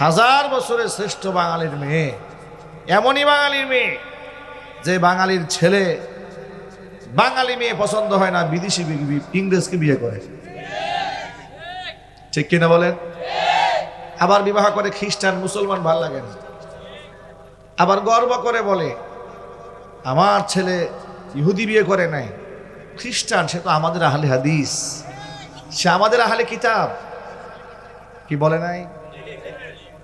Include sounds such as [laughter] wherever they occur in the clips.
হাজার বছরের শ্রেষ্ঠ বাঙালির মেয়ে, এমনই বাঙালির মেয়ে যে বাঙালির ছেলে বাঙালি মেয়ে পছন্দ হয় না, বিদেশি ইংরেজকে বিয়ে করে। ঠিক কিনা বলেন? আবার বিবাহ করে খ্রিস্টান, মুসলমান ভালো লাগে না। আবার গর্ব করে বলে, আমার ছেলে ইহুদি বিয়ে করে নাই, খ্রিস্টান, সে তো আমাদের আহলে হাদিস, সে আমাদের আহলে কিতাব। কি বলে নাই?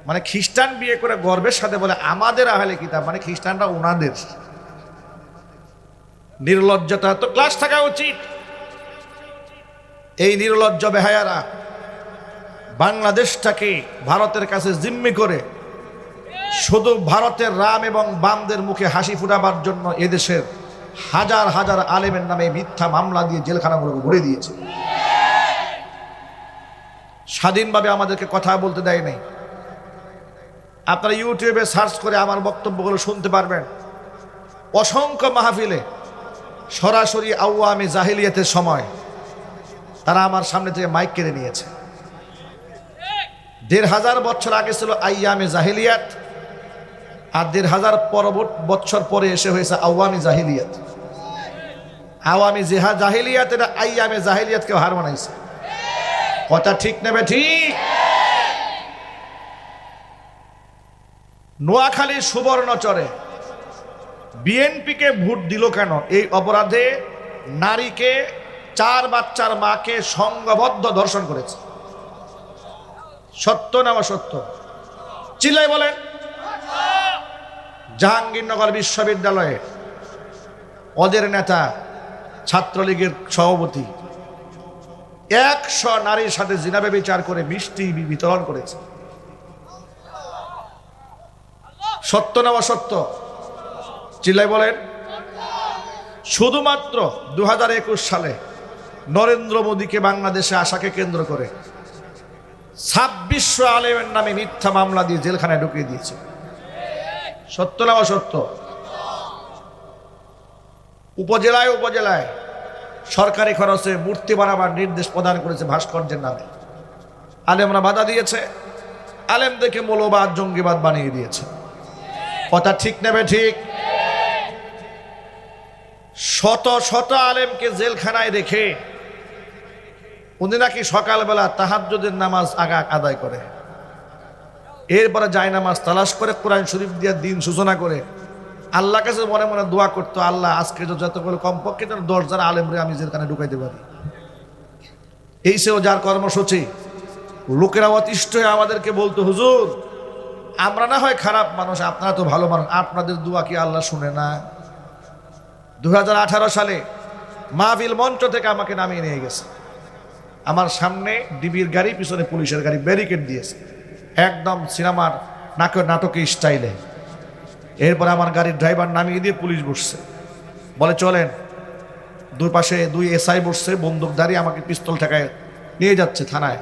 মানে খ্রিস্টান বিয়ে করে গর্বের সাথে বলে, আমাদের আহলে কিতাব মানে খ্রিস্টানরা ওনাদের নির্লজ্জতা তো ক্লাস থাকা উচিত। এই নির্লজ্জ বেহায়ারা বাংলাদেশটাকে ভারতের কাছে জিম্মি করে শুধু ভারতের রাম এবং বামদের মুখে হাসি ফুটাবার জন্য এদেশের হাজার হাজার আলেমের নামে মিথ্যা মামলা দিয়ে জেলখানাগুলোকে ভরে দিয়েছে। স্বাধীনভাবে আমাদেরকে কথা বলতে দেয় নাই। আপনারা ইউটিউবে সার্চ করে আমার বক্তব্যগুলো শুনতে পারবেন। অসংখ্য মাহফিলে সরাসরি আওয়ামী জাহিলিয়াতের সময় তারা আমার সামনে থেকে মাইক কেড়ে নিয়েছে। দেড় হাজার বছর আগে ছিল আইয়ামে জাহিলিয়াত, আর দেড় হাজার পরবর্তী বছর পরে এসে হয়েছে আওয়ামী জাহিলিয়াত। আওয়ামী জেহা জাহিলিয়াত, এটা আইয়ামে জাহিলিয়াতকে হার বানাইছে কথা ঠিক নেবে ঠিক? নোয়াখালীর সুবর্ণচরে। বিএনপিকে ভোট দিল কেন? এই অপরাধে নারীকে, চার বাচ্চার মাকে সংঘবদ্ধ ধর্ষণ করেছে। সত্য না অসত্য? চিল্লাই বলেন। জাহাঙ্গীরনগর বিশ্ববিদ্যালয়ে ওদের নেতা, ছাত্রলীগের সভাপতি একশো নারীর সাথে জিনাবে বিচার করে মিষ্টি বিতরণ করেছে। সত্য না অসত্য? চিল্লাই বলেন। শুধুমাত্র দু হাজার একুশ সালে নরেন্দ্র মোদীকে বাংলাদেশে আসাকে কেন্দ্র করে ছাব্বিশশো আলেমের নামে মিথ্যা মামলা দিয়ে জেলখানায় ঢুকিয়ে দিয়েছে। সত্য না অসত্য? উপজেলায় উপজেলায় সরকারি খরচে মূর্তি বানাবার নির্দেশ প্রদান করেছে ভাস্কর্যের নামে। আলেমরা বাধা দিয়েছে। আলেমদেরকে মৌলবাদ, জঙ্গিবাদ বানিয়ে দিয়েছে। কথা ঠিক নেবে ঠিক? শত শত আলেমকে জেলখানায় রেখে উনি নাকি সকালবেলা তাহাজ্জুদের নামাজ আগা আদায় করে। এরপরে যায় নামাজ তালাশ করে কোরআন শরীফ দিয়ে দিন সূচনা করে। আল্লাহ কাছে মনে মনে দোয়া করতো, আল্লাহ, আজকে যতগুলো কমপক্ষে যেন জন আলেমরে আমি জেলখানে ঢুকাইতে পারি। এই সেও যার কর্মসূচি, লোকেরা অতিষ্ঠ হয়ে আমাদেরকে বলতো, হুজুর আমরা না হয় খারাপ মানুষ, আপনারা তো ভালো মানুষ। আপনাদের দোয়া কি আল্লাহ শুনে না? দু হাজার আঠারো সালে মাহফিল মঞ্চ থেকে আমাকে নামিয়ে নিয়ে গেছে। আমার সামনে ডিবির গাড়ি, পিছনে পুলিশের গাড়ি ব্যারিকেড দিয়েছে। একদম সিনেমার নাটক নাটকের স্টাইলে। এরপর আমার গাড়ির ড্রাইভার নামিয়ে দিয়ে পুলিশ বসছে। বলে, চলেন। দুই পাশে দুই এসআই বসছে বন্দুকধারী আমাকে পিস্তল ঠেকায় নিয়ে যাচ্ছে থানায়।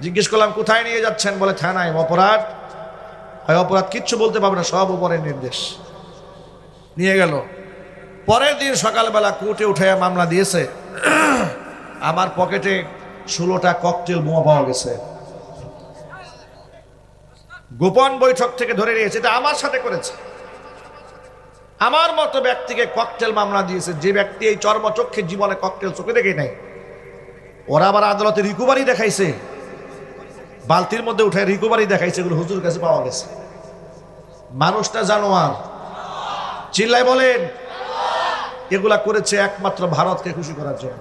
জিজ্ঞেস করলাম, কোথায় নিয়ে যাচ্ছেন? বলে, থানায়। অপরাধ হয় অপরাধ, কিচ্ছু বলতে পারবে না, সব উপরের নির্দেশ। নিয়ে গেল। পরের দিন সকালবেলা কোর্টে উঠে মামলা দিয়েছে। [clears throat] আমার পকেটে ষোলোটা ককটেল বোমা পাওয়া গেছে। গোপন বৈঠক থেকে ধরে নিয়েছে, এটা আমার সাথে করেছে। আমার মতো ব্যক্তিকে ককটেল মামলা দিয়েছে, যে ব্যক্তি এই চর্মচক্ষে জীবনে ককটেল চোখে দেখে নাই। ওরা আবার আদালতে রিকভারি দেখাইছে। বালতির মধ্যে উঠে রিকোভারি দেখাইছে, এগুলো হুজুর কাছে পাওয়া গেছে। মানুষটা জানোয়ার। চিল্লাই বলেন, এগুলা করেছে একমাত্র ভারতকে খুশি করার জন্য।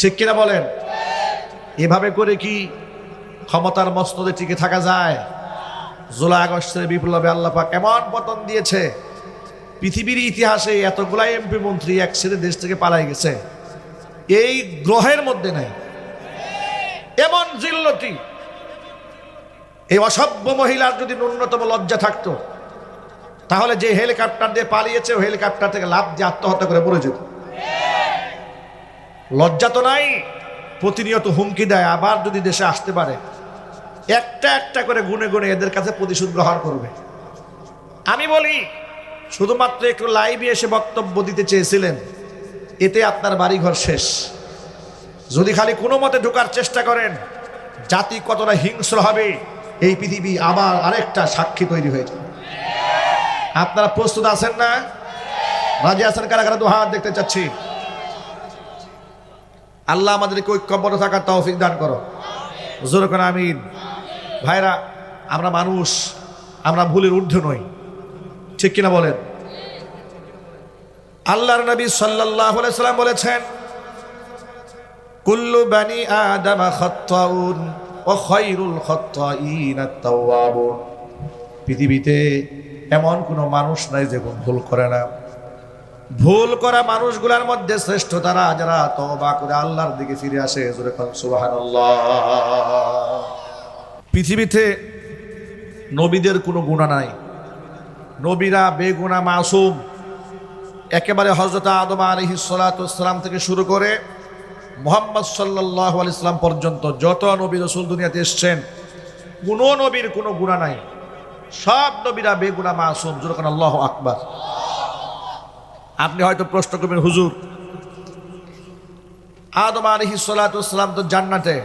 ঠিক কিনা বলেন? এভাবে করে কি ক্ষমতার মস্তদে টিকে থাকা যায়? জুলাই আগস্টের বিপ্লবে আল্লাপাক এমন পতন দিয়েছে, পৃথিবীর ইতিহাসে এতগুলাই এমপি মন্ত্রী এক ছেড়ে দেশ থেকে পালাই গেছে। এই গ্রহের মধ্যে নাই। এমন জিল্লতি এই অসভ্য মহিলার যদি ন্যূনতম লজ্জা থাকতো, তাহলে যে হেলিকপ্টার দিয়ে পালিয়েছে, ওই হেলিকপ্টার থেকে লাভ দিয়ে আত্মহত্যা করে পড়ে যেত। লজ্জা তো নাই, প্রতিনিয়ত হুমকি দেয়, আবার যদি দেশে আসতে পারে, একটা একটা করে গুনে গুনে এদের কাছে প্রতিশোধ গ্রহণ করবে। আমি বলি, শুধুমাত্র একটু লাইভে এসে বক্তব্য দিতে চেয়েছিলেন, এতে আপনার বাড়িঘর শেষ। যদি খালি কোনো মতে ঢোকার চেষ্টা করেন, জাতি কতটা হিংস্র হবে এই পৃথিবী আবার আরেকটা সাক্ষী তৈরি হয়েছে। আপনারা প্রস্তুত আছেন না? রাজি আছেন কারা কারা? দু হাত দেখতে চাচ্ছি। আল্লাহ আমাদেরকে ঐক্যবদ্ধ থাকার তৌফিক দান করো। জোর করে আমিন। ভাইরা, আমরা মানুষ, আমরা ভুলের ঊর্ধ্ব নই। ঠিক কিনা বলেন? আল্লাহর নবী সাল্লাল্লাহু আলাইহি সাল্লাম বলেছেন, কুল্লু বানি আদম খাত্তাউন। পৃথিবীতে এমন কোনো মানুষ নাই যে ভুল করে না। ভুল করা মানুষগুলোর মধ্যে শ্রেষ্ঠ তারা যারা তওবা করে আল্লাহর দিকে ফিরে আসে পৃথিবীতে নবীদের কোনো গুণা নাই। নবীরা বেগুনা মাসুম। একেবারে হজরত আদম আলহি সালাতাম থেকে শুরু করে মোহাম্মদ সাল্লাহ ইসলাম পর্যন্ত যত নবী রসুল দুনিয়াতে এসছেন, কোনো নবীর কোনো গুণা নাই। সব নবীরা বেগুনা মাসুম যেরকম আল্লাহ আকবার। আপনি হয়তো প্রশ্ন করবেন, হুজুর, আদম আলহি সালাতাম তো জান্নাতে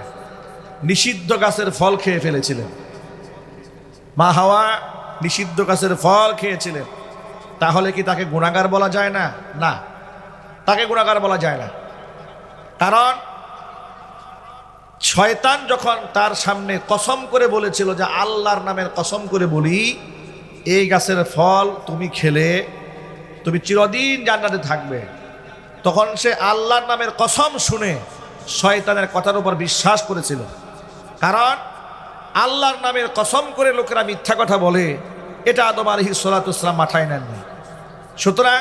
নিষিদ্ধ গাছের ফল খেয়ে ফেলেছিলেন। মা হাওয়া নিষিদ্ধ গাছের ফল খেয়েছিলেন। তাহলে কি তাকে গুণাগার বলা যায় না? না। তাকে গুণাগার বলা যায় না। কারণ শয়তান যখন তার সামনে কসম করে বলেছিল যে আল্লাহর নামের কসম করে বলি, এই গাছের ফল তুমি খেলে, তুমি চিরদিন জান্নাতে থাকবে। তখন সে আল্লাহর নামের কসম শুনে শয়তানের কথার উপর বিশ্বাস করেছিল। কারণ আল্লাহর নামের কসম করে লোকেরা মিথ্যা কথা বলে, এটা আদম আলহি সালাতাম মাথায় নেননি। সুতরাং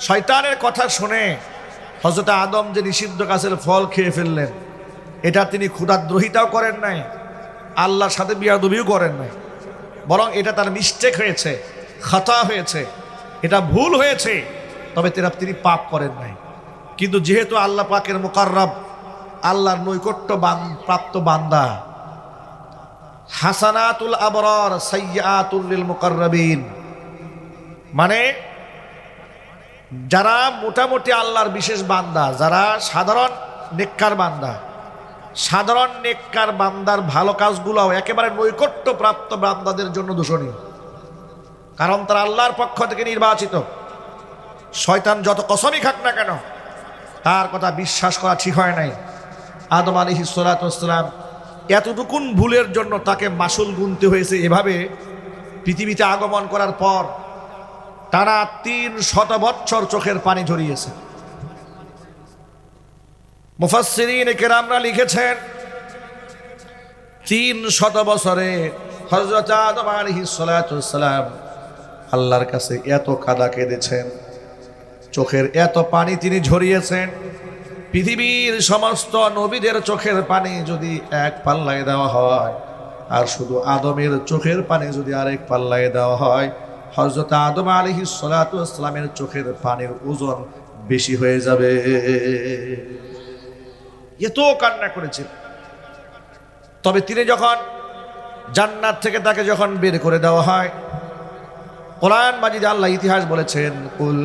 শয়তানের কথা শুনে হজরত আদম যে নিষিদ্ধ গাছের ফল খেয়ে ফেললেন, এটা তিনি ক্ষুদাদ্রোহিতাও করেন নাই, আল্লাহর সাথে বিয়াদবিও করেন নাই। বরং এটা তার মিস্টেক হয়েছে, খাতা হয়েছে, এটা ভুল হয়েছে, তবে তেরা তিনি পাপ করেন নাই। কিন্তু যেহেতু আল্লাহ পাকের মোকাররব, আল্লাহর নৈকট্য বান, প্রাপ্ত বান্দা, হাসানাতুল আবরার সাইয়াতুল লিল মুকাররাবিন। মানে যারা মোটামুটি আল্লাহর বিশেষ বান্দা, যারা সাধারণ নেককার বান্দা, সাধারণ নেককার বান্দার ভালো কাজগুলোও একেবারে নৈকট্য প্রাপ্ত বান্দাদের জন্য দূষণীয়। কারণ তারা আল্লাহর পক্ষ থেকে নির্বাচিত। শয়তান যত কসমই খাক না কেন, তার কথা বিশ্বাস করা ঠিক হয় নাই। আদম আলী হিসালাম এতটুকুন ভুলের জন্য তাকে মাসুল গুনতে হয়েছে এভাবে পৃথিবীতে আগমন করার পর তারা তিন শত বৎসর চোখের পানি ঝরিয়েছে। মুফাসসিরিন কেরামরা লিখেছেন, তিন শত বছরে হজরত আদম আলাইহিস সালাম আল্লাহর কাছে এত কাদা কেঁদেছেন, চোখের এত পানি তিনি ঝরিয়েছেন। পৃথিবীর সমস্ত নবীদের চোখের পানি যদি এক পাল্লায় দেওয়া হয়, আর শুধু আদমের চোখের পানি যদি আরেক পাল্লায় দেওয়া হয় হজরত আদম আলহি সালাতামের চোখের পানির ওজন বেশি হয়ে যাবে। এত কান্না করেছিল তবে তিনি যখন জান্নাত থেকে তাকে যখন বের করে দেওয়া হয়, কোরআন মাজিদ আল্লাহ ইতিহাস বলেছেন, কুল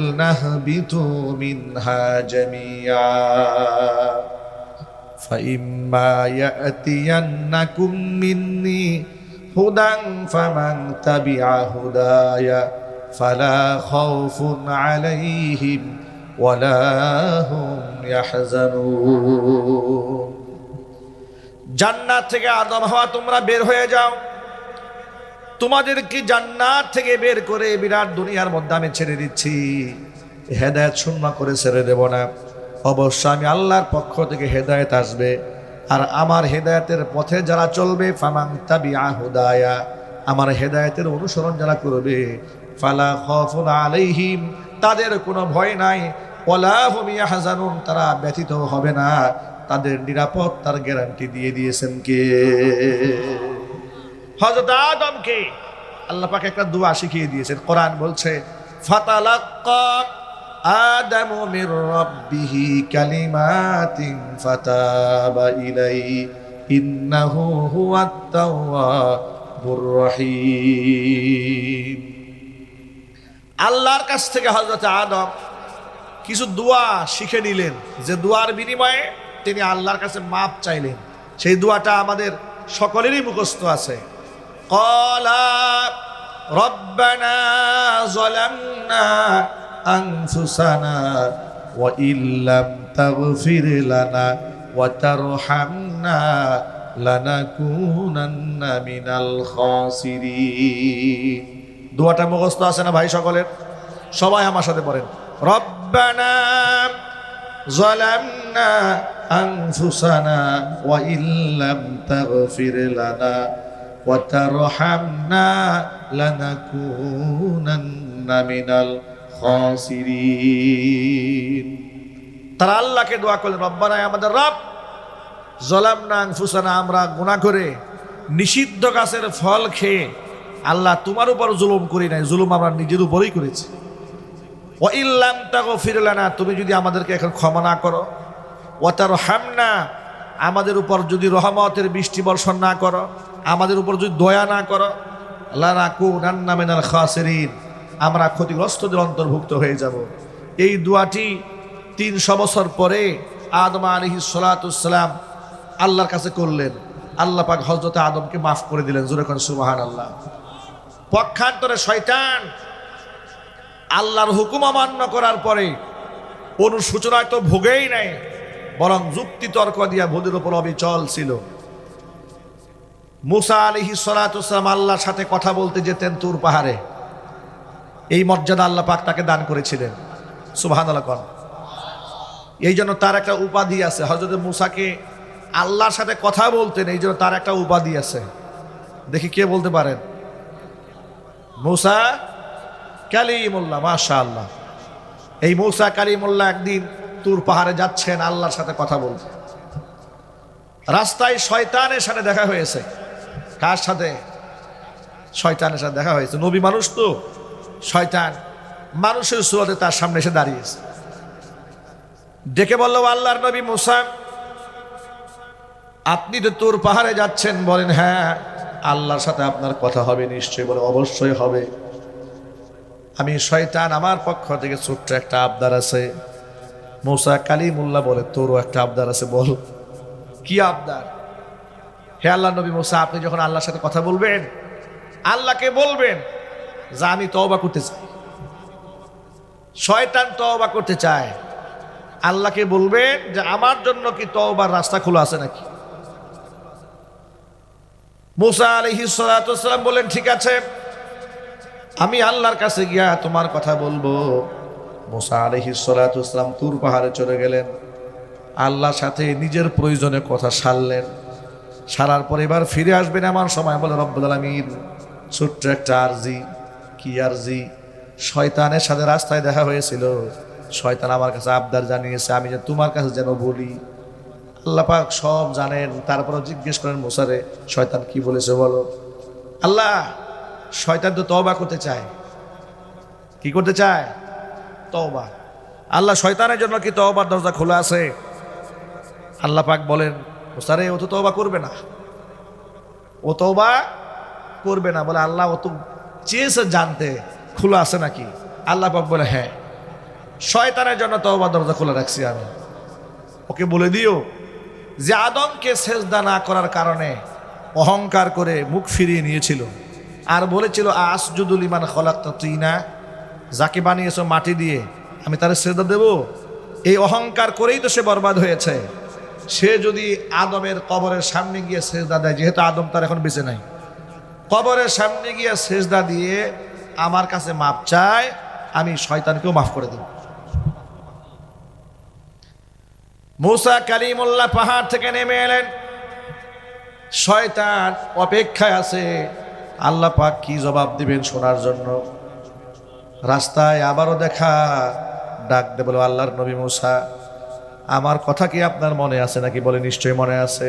হুদাং ফামান تَبِعَ هُدَايَ ফালা خَوْفٌ عَلَيْهِمْ ওয়ালা هُمْ يَحْزَنُونَ জান্নাত থেকে আদম হওয়া, তোমরা বের হয়ে যাও। তোমাদের কি জান্নাত থেকে বের করে বিরাট দুনিয়ার মধ্যে আমি ছেড়ে দিচ্ছি? হেদায়ত শূন্য করে ছেড়ে দেব না। অবশ্য আমি আল্লাহর পক্ষ থেকে হেদায়ত আসবে। আর আমার হেদায়তের পথে যারা চলবে ফামাং তাবি আহুদায়া আমার হেদায়তের অনুসরণ যারা করবে, ফালা খফুন আলাইহিম, তাদের কোনো ভয় নাই। ওলা হুমিয়া হাজানুন তারা ব্যথিত হবে না। তাদের নিরাপত্তার গ্যারান্টি দিয়ে দিয়েছেন কে? হজরত আদমকে আল্লাহ পাকে একটা দোয়া শিখিয়ে দিয়েছেন। কোরআন বলছে, ফাতালাক্কা আদম মির রব্বিহি কালিমাতিন ফাতাবা ইলাইহি, ইন্নাহু হুয়াত তাওয়াবুর রহিম। আল্লাহর কাছ থেকে হযরত আদম কিছু দোয়া শিখে নিলেন। যে দোয়ার বিনিময়ে তিনি আল্লাহর কাছে মাপ চাইলেন। সেই দোয়াটা আমাদের সকলেরই মুখস্থ আছে। কলা রব্বানা জলামনা أنفسنا وإن لم تغفر لنا وترحمنا لنكونن من الخاسرين দোয়াটা মুখস্থ আছে না ভাই সকলের সবাই আমার সাথে পড়েন রব্বানা ظلمنا أنفسنا وإن لم تغفر لنا وترحمنا لنكونن من الخاسرين তারা আল্লাহকে দোয়া করলেন রব্বানায় আমাদের রব, জলামনা আনফুসানা, আমরা গুনাহ করে নিষিদ্ধ গাছের ফল খেয়ে আল্লাহ তোমার উপর জুলুম করি নাই, জুলুম আমরা নিজের উপরেই করেছি। ও ইল্লাম তাগো ফিরলানা তুমি যদি আমাদেরকে এখন ক্ষমা না করো ও তার হামনা আমাদের উপর যদি রহমতের বৃষ্টি বর্ষণ না করো, আমাদের উপর যদি দয়া না করো লানাকু নান্না মেনাল খাসেরিন। আমরা ক্ষতিগ্রস্তদের অন্তর্ভুক্ত হয়ে যাব। এই দোয়াটি তিনশো বছর পরে আদম আলহি সালাতাম আল্লাহর কাছে করলেন। আল্লাহ পাক হজরতে আদমকে মাফ করে দিলেন, জোরে কোন সুবাহান আল্লাহ পক্ষান্তরে শয়তান আল্লাহর হুকুম অমান্য করার পরে অনুসূচনায় তো ভোগেই নাই, বরং যুক্তি তর্ক দিয়া ভোদের উপর অবিচল ছিল। মুসা আলিহি সালাতাম আল্লাহর সাথে কথা বলতে যেতেন তুর পাহাড়ে। এই মর্যাদা আল্লাহ পাক তাকে দান করেছিলেন। সুবাহান আল্লাহ কন এই জন্য তার একটা উপাধি আছে। হজরত মুসাকে আল্লাহর সাথে কথা বলতেন, এই জন্য তার একটা উপাধি আছে। দেখি কে বলতে পারেন? মুসা কালিমুল্লাহ মাশা আল্লাহ এই মৌসা কালিমুল্লাহ একদিন তুর পাহাড়ে যাচ্ছেন, আল্লাহর সাথে কথা বলতে। রাস্তায় শয়তানের সাথে দেখা হয়েছে। কার সাথে? শয়তানের সাথে দেখা হয়েছে। নবী মানুষ তো। শয়তান, মানুষের সুরতে তার সামনে এসে দাঁড়িয়েছে। ডেকে বলল, আল্লাহর নবী মুসা, আপনি তো তোর পাহাড়ে যাচ্ছেন, বলেন হ্যাঁ আল্লাহর সাথে আপনার কথা হবে নিশ্চয়ই, বলে অবশ্যই হবে। আমি শয়তান, আমার পক্ষ থেকে ছোট্ট একটা আবদার আছে। মৌসা কালিমুল্লাহ বলে, তোরও একটা আবদার আছে, বল। কি আবদার? হে আল্লাহ নবী মোসা, আপনি যখন আল্লাহর সাথে কথা বলবেন, আল্লাহকে বলবেন যা আমি তওবা করতে চাই। শয়তান তওবা করতে চায়। আল্লাহকে বলবেন যে, আমার জন্য কি তওবার রাস্তা খোলা আছে নাকি? মুসা আলহি সালাম বললেন, ঠিক আছে। আমি আল্লাহর কাছে গিয়া তোমার কথা বলব। মুসা আলহি সালাম তুর পাহাড়ে চলে গেলেন। আল্লাহর সাথে নিজের প্রয়োজনে কথা সারলেন। সারার পর এবার ফিরে আসবেন এমন সময় বলে, রব্বুল আলমীর ছোট্ট একটা আরজি। কি আরজি শয়তানের সাথে রাস্তায় দেখা হয়েছিল। শয়তান আমার কাছে আবদার জানিয়েছে, আমি যে তোমার কাছে যেন বলি। আল্লাহ পাক সব জানেন তারপরে জিজ্ঞেস করেন মোসারে, শয়তান কি বলেছে বলো? আল্লাহ, শয়তান তো তওবা করতে চায়। কি করতে চায়? তওবা। আল্লাহ শয়তানের জন্য কি তওবার দরজা খোলা আছে? আল্লাহ পাক বলেন, মোসারে, ও তো তওবা করবে না। ও তওবা করবে না, বলে আল্লাহ, ও তো চেয়েছে জানতে, খোলা আছে নাকি? আল্লাহ পাক বলে হ্যাঁ। শয়তানের জন্য তওবা দরজা খোলা রাখছি আমি। ওকে বলে দিও যে আদমকে সেজদা না করার কারণে অহংকার করে মুখ ফিরিয়ে নিয়েছিল আর বলেছিল আসজুদুল ইমান খলাক্ত তুই না যাকে বানিয়েছো মাটি দিয়ে, আমি তার সেজদা দেব। এই অহংকার করেই তো সে বরবাদ হয়েছে। সে যদি আদমের কবরের সামনে গিয়ে সেজদা দেয়, যেহেতু আদম তার এখন বেঁচে নাই। কবরের সামনে গিয়ে সেজদা দিয়ে আমার কাছে মাপ চায়, আমি শয়তানকেও মাফ করে দেব। মুসা কালিমুল্লাহ পাহাড় থেকে নেমে এলেন। শয়তান অপেক্ষায় আছে। আল্লাহ পাক কি জবাব দিবেন শোনার জন্য? রাস্তায় আবারও দেখা, ডাক দে বলো আল্লাহর নবী মুসা, আমার কথা কি আপনার মনে আছে নাকি বলে নিশ্চয়ই মনে আছে।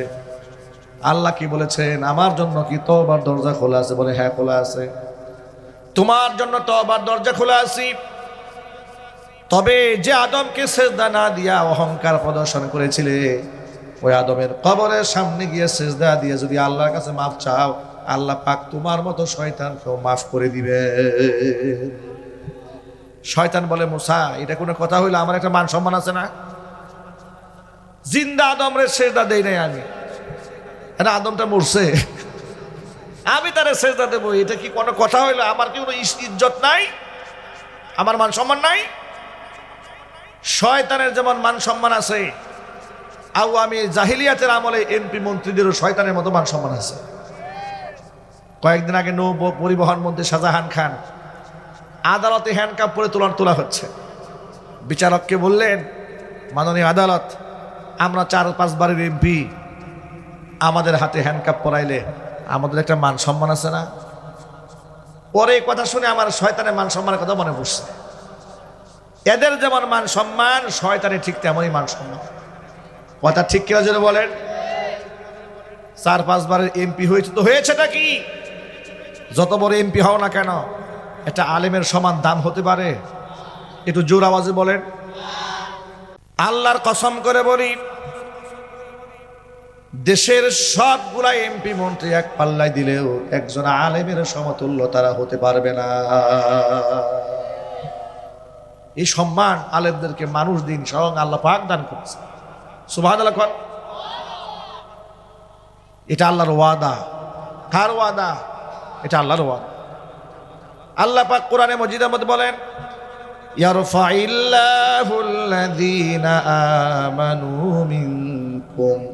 আল্লাহ কি বলেছেন? আমার জন্য কি তোবার দরজা খোলা আছে? বলে হ্যাঁ খোলা আছে। তোমার জন্য তোবার দরজা খোলা আছি। তবে যে আদমকে সেজদা না দিয়া অহংকার প্রদর্শন করেছিলে, ওই আদমের কবরের সামনে গিয়ে সেজদা দিয়ে যদি আল্লাহর কাছে মাফ চাও, আল্লাহ পাক তোমার মতো শয়তানকেও মাফ করে দিবে। শয়তান বলে, মুসা, এটা কোনো কথা হইল? আমার একটা মান সম্মান আছে না? জিন্দা আদমরে সেজদা দেই নাই আমি। এটা আদমটা মরছে। আমি তারে সেজদা দেবো। এটা কি কোনো কথা হইল? আমার কি কোনো ইজ্জত নাই? আমার মান সম্মান নাই? শয়তানের যেমন মান সম্মান আছে আউ আমি জাহিলিয়াতের আমলে এমপি মন্ত্রীদেরও শয়তানের মতো মান সম্মান আছে। কয়েকদিন আগে নৌ পরিবহন মন্ত্রী শাহজাহান খান আদালতে হ্যান্ডকাপ পরে তোলার তোলা হচ্ছে। বিচারককে বললেন, মাননীয় আদালত, আমরা চার পাঁচবারের এমপি আমাদের হাতে হ্যান্ডকাপ পরাইলে আমাদের একটা মান সম্মান আছে না? পরে এই কথা শুনে আমার শয়তানের মান সম্মানের কথা মনে পড়ছে। এদের যেমন মান সম্মান, শয়তানের ঠিক তেমনই মান সম্মান। কথা ঠিক কিনা যেন বলেন? চার, পাঁচবারের এমপি হয়েছে তো হয়েছেটা কি? যত বড় এমপি হও না কেন, একটা আলেমের সমান দাম হতে পারে? একটু জোর আওয়াজে বলেন। আল্লাহর কসম করে বলি দেশের সবগুলা এমপি মন্ত্রী এক পাল্লায় দিলেও একজন আলেমের সমতুল্য তারা হতে পারবে না এই সম্মান আলেমদেরকে মানুষ দিন স্বয়ং আল্লাহ পাক দান করছে সুবাহ আল্লাহ খান এটা আল্লাহর ওয়াদা কার ওয়াদা এটা আল্লাহর ওয়াদা আল্লাহ পাক কোরআনে মজিদের মধ্যে বলেন يرفع الله الذين آمنوا منكم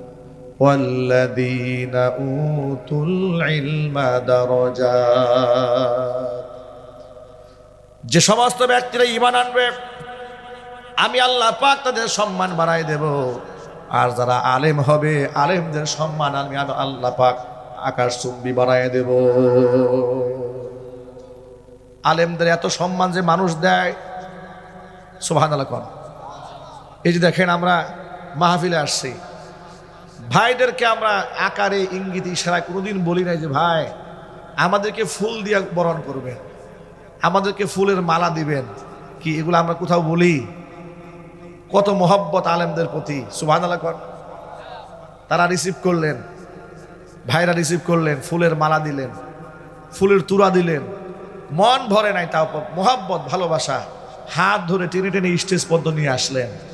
والذين أوتوا العلم درجات যে সমস্ত ব্যক্তিরা ইমান আনবে আমি আল্লাহ পাক তাদের সম্মান বাড়াই দেব আর যারা আলেম হবে আলেমদের সম্মান আমি আমি আল্লাহ পাক আকাশ চুম্বি বাড়াই দেব আলেমদের এত সম্মান যে মানুষ দেয় সোহান আল্লাহ কন এই যে দেখেন আমরা মাহফিলে আসছি ভাইদেরকে আমরা আকারে ইঙ্গিত, ইশারায় কোনোদিন বলি নাই যে, ভাই, আমাদেরকে ফুল দিয়ে বরণ করবেন। আমাদেরকে ফুলের মালা দিবেন। কি, এগুলো আমরা কোথাও বলি? কত মোহব্বত আলেমদের প্রতি আল্লাহ কর। তারা রিসিভ করলেন, ভাইরা রিসিভ করলেন, ফুলের মালা দিলেন, ফুলের তুরা দিলেন। মন ভরে নাই তাও, মোহাব্বত, ভালোবাসা। হাত ধরে টেনে টেনে স্টেজ পর্যন্ত নিয়ে আসলেন।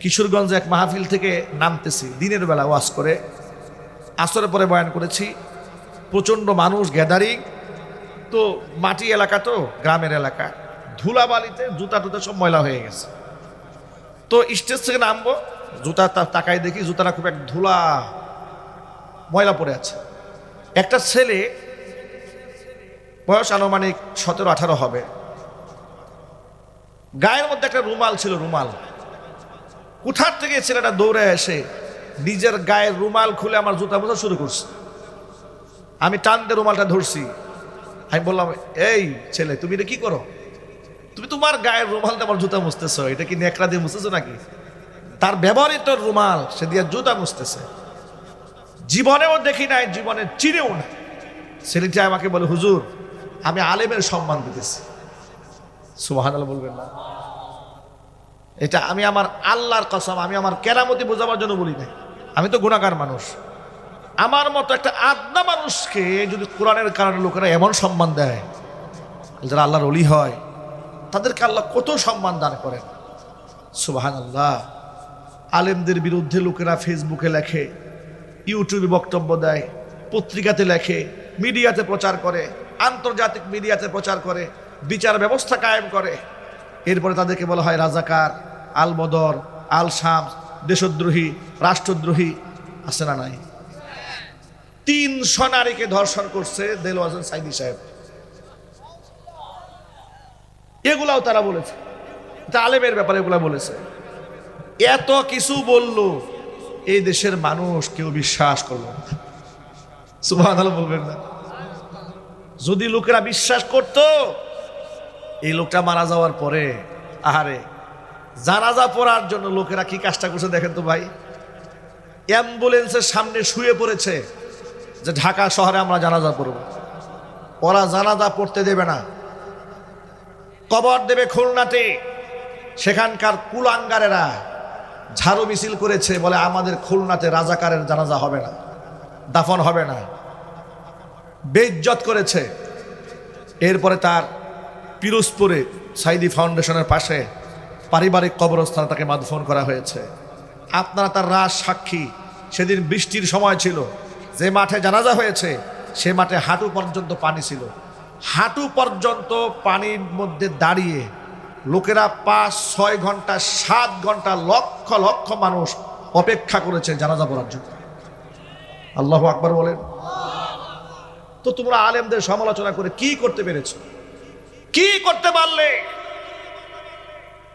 কিশোরগঞ্জে এক মাহফিল থেকে নামতেছি। দিনের বেলা ওয়াজ করে। আসরের পরে বয়ান করেছি, প্রচণ্ড মানুষ গ্যাদারিং তো মাটি এলাকা তো, গ্রামের এলাকা। ধুলাবালিতে জুতা টুতা সব ময়লা হয়ে গেছে। তো স্টেজ থেকে নামবো, জুতা তা- তাকায় দেখি জুতাটা খুব এক ধুলা ময়লা পড়ে আছে। একটা ছেলে বয়স আনুমানিক সতেরো আঠারো হবে। গায়ের মধ্যে একটা রুমাল ছিল, রুমাল। কোথার থেকে ছেলেটা দৌড়ে এসে নিজের গায়ের রুমাল খুলে আমার জুতা বোঝা শুরু করছে। আমি টান দিয়ে রুমালটা ধরছি। আমি বললাম, এই ছেলে, তুমি এটা কি করো? তুমি তোমার গায়ের রুমালটা আমার জুতা মুছতেছো, এটা কি নেকড়া দিয়ে মুছতেছো নাকি? তার ব্যবহৃত রুমাল সে দিয়ে জুতা মুছতেছে। জীবনেও দেখি নাই, জীবনে চিনেও না ছেলেটি আমাকে বলে, হুজুর, আমি আলেমের সম্মান দিতেছি। সুবাহান বলবেন না। এটা আমি আমার আল্লাহর কসম, আমি আমার কেরামতি বোঝাবার জন্য বলি নাই। আমি তো গুণাগার মানুষ। আমার মতো একটা আদনা মানুষকে যদি কোরআনের কারণে লোকেরা এমন সম্মান দেয়, যারা আল্লাহর অলি হয়, তাদেরকে আল্লাহ কত সম্মান দান করেন। সুবাহান আল্লাহ আলেমদের বিরুদ্ধে লোকেরা ফেসবুকে লেখে, ইউটিউবে বক্তব্য দেয়, পত্রিকাতে লেখে, মিডিয়াতে প্রচার করে, আন্তর্জাতিক মিডিয়াতে প্রচার করে, বিচার ব্যবস্থা কায়েম করে। এরপরে তাদেরকে বলা হয় রাজাকার। আল বদর আল শাম দেশদ্রোহী, রাষ্ট্রদ্রোহী আছে না নাই? তিনশো নারীকে ধর্ষণ করছে দেলওয়াজ সাইদি সাহেব। এগুলাও তারা বলেছে। আলেমের ব্যাপারে এগুলা বলেছে। এত কিছু বলল, এই দেশের মানুষ কেউ বিশ্বাস করল না। বলবেন না। যদি লোকেরা বিশ্বাস করত, এই লোকটা মারা যাওয়ার পরে, আহারে জানাজা পড়ার জন্য লোকেরা কি কাজটা করছে দেখেন তো ভাই? অ্যাম্বুলেন্সের সামনে শুয়ে পড়েছে যে ঢাকা শহরে আমরা জানাজা পড়ব। ওরা জানাজা পড়তে দেবে না। কবর দেবে খুলনাতে। সেখানকার কুলাঙ্গারেরা ঝাড়ু মিছিল করেছে, বলে আমাদের খুলনাতে রাজাকারের জানাজা হবে না, দাফন হবে না। বেইজ্জত করেছে। এরপরে তার পিরোজপুরে সাইদি ফাউন্ডেশনের পাশে পারিবারিক কবরস্থানে তাকে মাদফন করা হয়েছে। আপনারা তার রাজ সাক্ষী। সেদিন বৃষ্টির সময় ছিল। যে মাঠে জানাজা হয়েছে, সে মাঠে হাঁটু পর্যন্ত পানি ছিল। হাঁটু পর্যন্ত পানির মধ্যে দাঁড়িয়ে লোকেরা পাঁচ, ছয় ঘণ্টা, সাত ঘণ্টা লক্ষ লক্ষ মানুষ অপেক্ষা করেছে জানাজা পড়ার জন্য। আল্লাহ আকবর বলেন। তো তোমরা আলেমদের সমালোচনা করে কি করতে পেরেছ? কি করতে পারলে?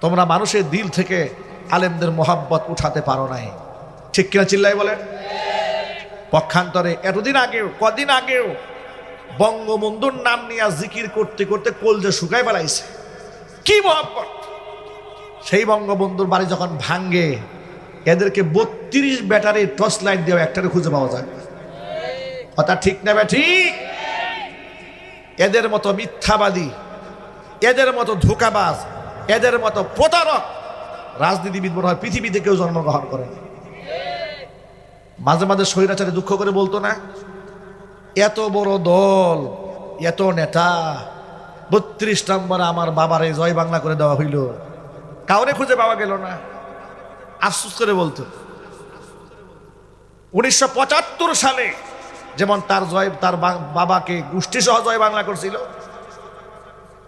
তোমরা মানুষের দিল থেকে আলেমদের মোহাব্বত উঠাতে পারো নাই। ঠিক কিনা চিল্লাই বলেন? পক্ষান্তরে এতদিন আগেও, কদিন আগেও বঙ্গবন্ধুর নাম নিয়ে জিকির করতে করতে কলজে শুকাই বেড়াইছে, কি মহাব্বত? সেই বঙ্গবন্ধুর বাড়ি যখন ভাঙ্গে এদেরকে বত্রিশ ব্যাটারি টর্চ লাইট দেওয়া একটারে খুঁজে পাওয়া যায়। না। কথা ঠিক নেবে ঠিক? এদের মতো মিথ্যাবাদী, এদের মতো ধোকাবাজ এদের মতো প্রতারক রাজনীতিবিদ মনে হয় পৃথিবীতে কেউ জন্মগ্রহণ করে মাঝে মাঝে স্বৈরাচারে দুঃখ করে বলতো না, এত বড় দল, এত নেতা, বত্রিশ নম্বরে আমার বাবারে জয় বাংলা করে দেওয়া হইল। কাউরে খুঁজে পাওয়া গেল না। আফসুস করে বলতো। উনিশশো পঁচাত্তর সালে যেমন তার জয়, তার বাবাকে গোষ্ঠী সহ জয় বাংলা করছিল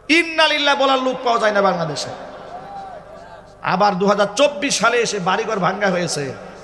ইন্নালিল্লাহ বলার লোক পাওয়া যায় না বাংলাদেশে। আবার দু হাজার চব্বিশ সালে এসে বাড়িঘর ভাঙ্গা হয়েছে।